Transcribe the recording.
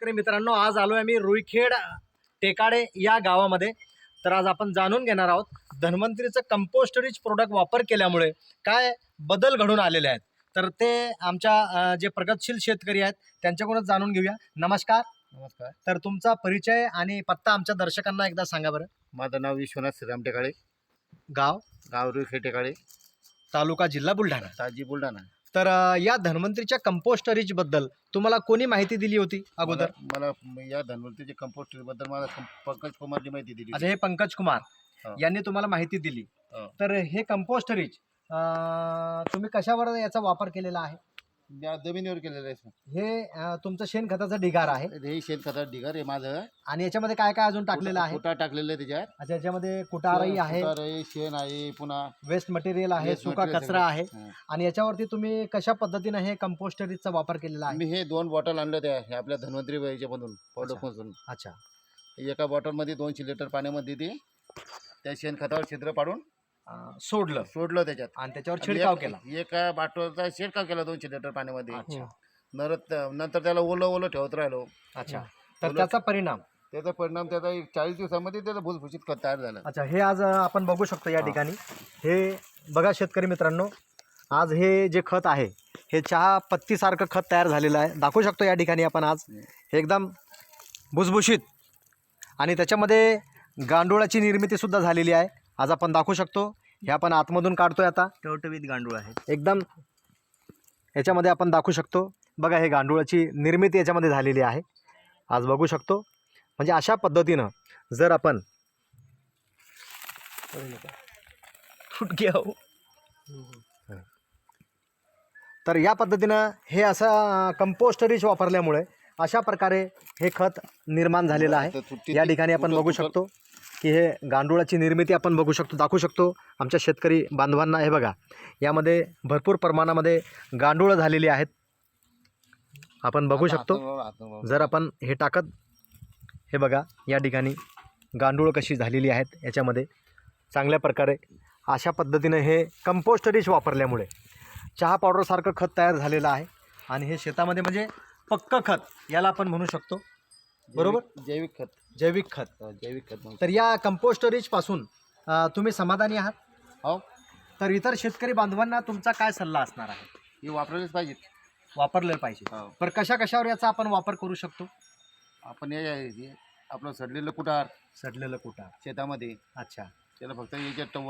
शेतकरी मित्रांनो आज आलो आहे मी रुईखेड टेकाडे या गावामध्ये. तर आज आपण जाणून घेणार आहोत धन्वंतरीचं कंपोस्ट रिच प्रोडक्ट वापर केल्यामुळे काय बदल घडून आलेले आहेत. तर ते आमच्या जे प्रगतशील शेतकरी आहेत त्यांच्याकडूनच जाणून घेऊया. नमस्कार. नमस्कार. तर तुमचा परिचय आणि पत्ता आमच्या दर्शकांना एकदा सांगा बरं. माझं नाव विश्वनाथ श्रीराम टेकाळे गाव? गाव रुखे टेकाळे तालुका जिल्हा बुलढाणा. ताजी बुलढाणा. तर या धन्वंतरीच्या कंपोस्ट रिच बद्दल तुम्हाला कोणी माहिती दिली होती अगोदर मला मला या धन्वंतरीच्या कंपोस्टबद्दल मला कं- पंकज कुमारची माहिती दिली अच्छा हे पंकज कुमार हो. यांनी तुम्हाला माहिती दिली हो. तर हे कंपोस्ट रिच तुम्ही कशावर याचा वापर केलेला आहे जमिनीवर केलेलं आहे. हे अं, तुमचं शेणखताचा ढिगार आहे. हे शेणखतात ढिगार आहे माझं. आणि याच्यामध्ये काय काय अजून टाकलेलं आहे? कुटा टाकलेलं आहे त्याच्यात? अच्छा याच्यामध्ये कुटारही आहे. शेण आहे पुन्हा वेस्ट मटेरियल आहे Waste सुका material कचरा आहे. हा. आणि याच्यावरती तुम्ही कशा पद्धतीने हे कंपोस्ट रिचचा वापर केलेला आहे? मी हे दोन बॉटल आणले होत्या हे आपल्या धन्वंतरी याच्यामधून. प्रोडक्टमधून अच्छा. एका बॉटलमध्ये दोनशे लिटर पाण्यामध्ये ते त्या शेणखतावर छिद्र पाडून अं, सोडलं. सोडलं त्याच्यात. आणि त्याच्यावर छिडकाव आणि केला. एक- एका बाटलचा शिडकाव केला दोनशे लिटर पाण्यामध्ये. अच्छा. नरत नंतर त्याला ओलं ओलं ठेवत राहिलो. अच्छा. तर त्याचा परिणाम? त्याचा परिणाम त्याचा एक चाळीस दिवसामध्ये त्याचा भुसभुशीत खत तयार झाला. अच्छा हे आज अ, आपण बघू शकतो या. ठिकाणी. हे बघा शेतकरी मित्रांनो आज हे जे खत आहे हे चहा पत्तीसारखं खत तयार झालेलं आहे. दाखवू शकतो या ठिकाणी आपण आज. हे एकदम भुसभुशीत. आणि त्याच्यामध्ये गांडुळाची निर्मितीसुद्धा झालेली आहे. आज आपण दाखवू शकतो. हे आपण आतमधून काढतोय आता. टवटवीत गांडूळ आहे एकदम याच्यामध्ये आपण दाखवू शकतो. बघा हे गांडुळाची निर्मिती याच्यामध्ये झालेली आहे. आज बघू शकतो. म्हणजे अशा पद्धतीनं जर आपण हो तर या पद्धतीनं हे असं कंपोस्ट रिच वापरल्यामुळे अशा प्रकारे हे खत निर्माण झालेलं आहे. या ठिकाणी आपण बघू शकतो. की हे गांडुळाची निर्मिती आपण बघू शकतो दाखवू शकतो. आमच्या शेतकरी बांधवांना हे बघा. यामध्ये भरपूर प्रमाणामध्ये गांडूळ झालेली आहेत. आपण बघू शकतो. जर आपण हे टाकत हे बघा या ठिकाणी गांडूळ कशी झालेली आहेत याच्यामध्ये. चांगल्या प्रकारे अशा पद्धतीनं हे कंपोस्ट रिच वापरल्यामुळे चहा पावडरसारखं खत तयार झालेलं आहे. आणि हे शेतामध्ये म्हणजे पक्क खत याला आपण म्हणू शकतो. बरोबर? जैविक खत. जैविक खत. हा, जैविक खत. तर या कंपोस्ट रिचपासून अं, तुम्ही समाधानी आहात? हो. तर इतर शेतकरी बांधवांना तुमचा काय सल्ला असणार आहे? हे वापरायलाच पाहिजे वापरले पाहिजे. हो. तर कशा कशावर याचा आपण वापर करू शकतो? आपण हे हे आपलं सडलेलं कुटार. सडलेलं कुटार. शेतामध्ये. अच्छा. त्याला फक्त याच्यात वर